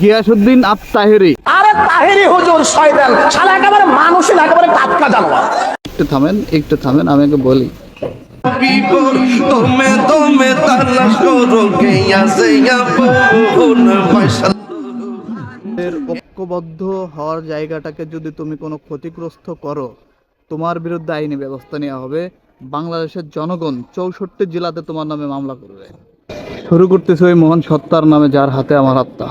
গিয়াসুদ্দিন আত তাহেরি। আরে তাহেরি হুজুর শয়তান। শালা একেবারে মানুষই না একেবারে টাটকা জানোয়ার। একটু থামেন একটু থামেন আমি আগে বলি। তোমে তোমে তালাশ করো কে আছে আপন মাশাআল্লাহ ঐক্যবদ্ধ হওয়ার জায়গাটাকে যদি তুমি কোনো ক্ষতিগ্রস্ত করো তোমার বিরুদ্ধে আইনি ব্যবস্থা নেওয়া হবে। বাংলাদেশের জনগণ চৌষট্টি জেলাতে তোমার নামে মামলা করবে। শুরু করতেছে ওই মহান সত্তার নামে যার হাতে আমার আত্মা।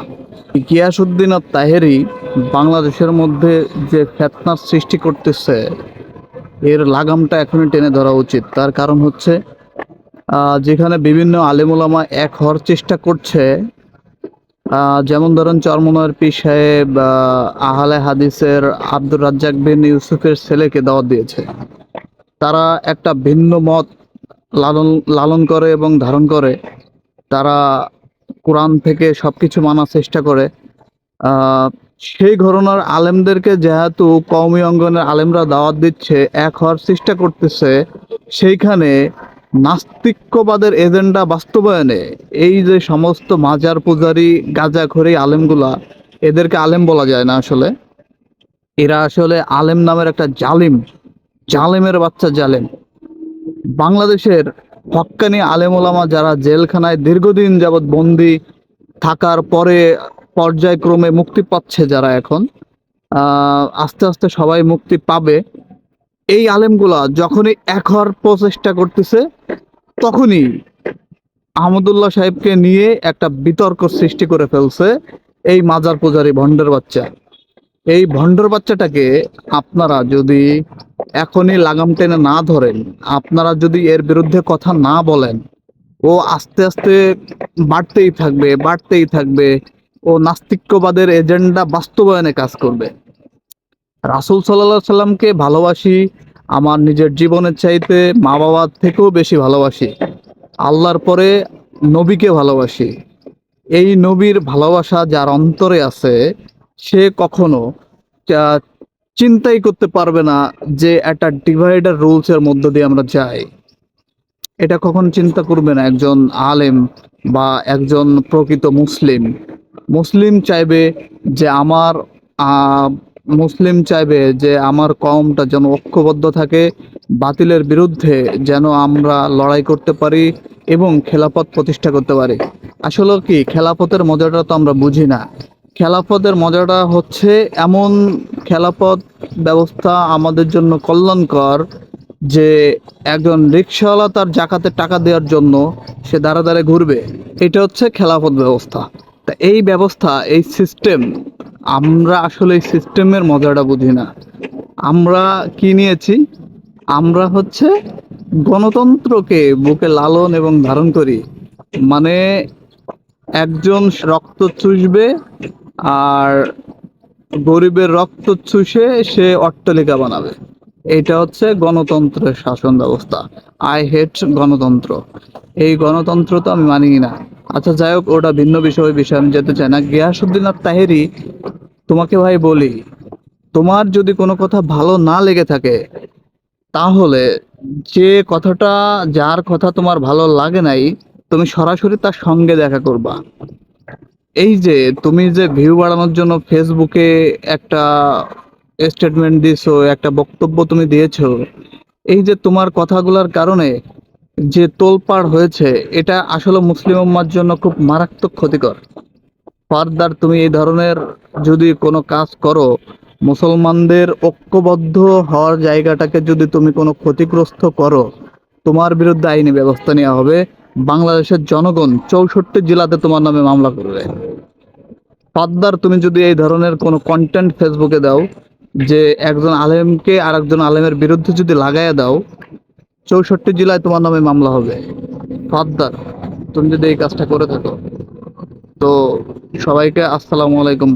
গিয়াসুদ্দিন আর তাহেরি বাংলাদেশের মধ্যে যে ফেতনার সৃষ্টি করতেছে এর লাগামটা এখনই টেনে ধরা উচিত। তার কারণ হচ্ছে যেখানে বিভিন্ন আলেমুলামা এক হওয়ার চেষ্টা করছে যেমন ধরেন চরমনয়ের পি সাহেব আহ, আহলে হাদিসের আব্দুর রাজ্জাক বিন ইউসুফের ছেলেকে দাওয়াত দিয়েছে। তারা একটা ভিন্ন মত লালন লালন করে এবং ধারণ করে। তারা কোরআন থেকে সবকিছু মানার চেষ্টা করে। সেই ঘরনার আলেমদেরকে যেহেতু কওমি অঙ্গনের আলেমরা দাওয়াত দিচ্ছে, এক হওয়ার চেষ্টা করতেছে, সেইখানে নাস্তিক্যবাদের এজেন্ডা বাস্তবায়নে এই যে সমস্ত মাজার পূজারি গাঁজাখড়ি আলেমগুলা, এদেরকে আলেম বলা যায় না আসলে। এরা আসলে আলেম নামের একটা জালিম, জালেমের বাচ্চা জালেম। বাংলাদেশের হক্কানি আলেম ওলামা যারা জেলখানায় দীর্ঘদিন যাবৎ বন্দি থাকার পরে পর্যায়ক্রমে মুক্তি পাচ্ছে যারা এখন আস্তে আস্তে সবাই মুক্তি পাবে। এই আলেমগুলা যখনই এক হওয়ার প্রচেষ্টা করতেছে, তখনই আহমদুল্লাহ সাহেবকে নিয়ে একটা বিতর্ক সৃষ্টি করে ফেলছে এই মাজার পূজারি ভণ্ডের বাচ্চা। এই ভণ্ডের বাচ্চাটাকে আপনারা যদি এখনই লাগাম টেনে না ধরেন, আপনারা যদি এর বিরুদ্ধে কথা না বলেন, ও আস্তে আস্তে বাড়তেই থাকবে বাড়তেই থাকবে, ও নাস্তিক্যবাদের এজেন্ডা বাস্তবায়নে কাজ করবে। রাসুল সাল্লাহ সাল্লামকে ভালোবাসি, আমার নিজের জীবনের চাইতে মা বাবার থেকেও বেশি ভালোবাসি, আল্লাহর পরে নবীকে ভালোবাসি। এই নবীর ভালোবাসা যার অন্তরে আছে, সে কখনো চিন্তাই করতে পারবে না যে একটা ডিভাইডার রুলসের মধ্য দিয়ে আমরা যাই। এটা কখন চিন্তা করবে না একজন আলেম বা একজন প্রকৃত মুসলিম। মুসলিম চাইবে যে আমার মুসলিম চাইবে যে আমার কমটা যেন ঐক্যবদ্ধ থাকে, বাতিলের বিরুদ্ধে যেন আমরা লড়াই করতে পারি এবং খেলাপথ প্রতিষ্ঠা করতে পারি। আসলে কি, খেলাপথের মজাটা তো আমরা বুঝি না। খেলাপথের মজাটা হচ্ছে এমন খেলাপথ ব্যবস্থা আমাদের জন্য কল্যাণকর যে একজন রিক্সাওয়ালা তার জাকাতে টাকা দেওয়ার জন্য সে দাঁড়া দাঁড়ে ঘুরবে। এটা হচ্ছে খেলাপথ ব্যবস্থা। তা এই ব্যবস্থা, এই সিস্টেম আমরা আসলে এই সিস্টেমের মজাটা বুঝি না। আমরা কি নিয়েছি? আমরা হচ্ছে গণতন্ত্রকে বুকে লালন এবং ধারণ করি। মানে একজন রক্ত চুষবে আর গরিবের রক্ত চুষে সে অট্টালিকা বানাবে। এটা হচ্ছে গণতন্ত্রের শাসন ব্যবস্থা। আই হেট গণতন্ত্র। এই গণতন্ত্র তো আমি মানি না। আচ্ছা যাই হোক, ওটা ভিন্ন বিষয়, বিষয়ে আমি যেতে চাই না। গিয়াসুদ্দিন আর তাহেরি, তোমাকে ভাই বলি, তোমার যদি কোনো কথা ভালো না লেগে থাকে, তাহলে যে কথাটা, যার কথা তোমার ভালো লাগে নাই, তুমি সরাসরি তার সঙ্গে দেখা করবা। এই যে তুমি যে ভিউ বাড়ানোর জন্য ফেসবুকে একটা স্টেটমেন্ট দিয়েছ একটা বক্তব্য তুমি দিয়েছ, এই যে তোমার কথাগুলোর কারণে যে তোলপাড় হয়েছে, এটা আসলে মুসলিম উম্মার জন্য খুব মারাত্মক ক্ষতিকর। ফার্দার, তুমি এই ধরনের যদি কোনো কাজ করো, মুসলমানদের ঐক্যবদ্ধ হওয়ার জায়গাটাকে যদি তুমি কোনো ক্ষতিগ্রস্ত করো, তোমার বিরুদ্ধে আইনি ব্যবস্থা নেওয়া হবে। বাংলাদেশের জনগণ চৌষট্টি জেলাতে তোমার নামে মামলা করবে। ফার্দার তুমি যদি এই ধরনের কোনো কন্টেন্ট ফেসবুকে দাও, যে একজন আলেমকে আর একজন আলেমের বিরুদ্ধে যদি লাগাইয়া দাও, চৌষট্টি জেলায় তোমার নামে মামলা হবে। ফার্দার তুমি যদি এই কাজটা করে থাকো। তো সবাইকে আসসালামু আলাইকুম।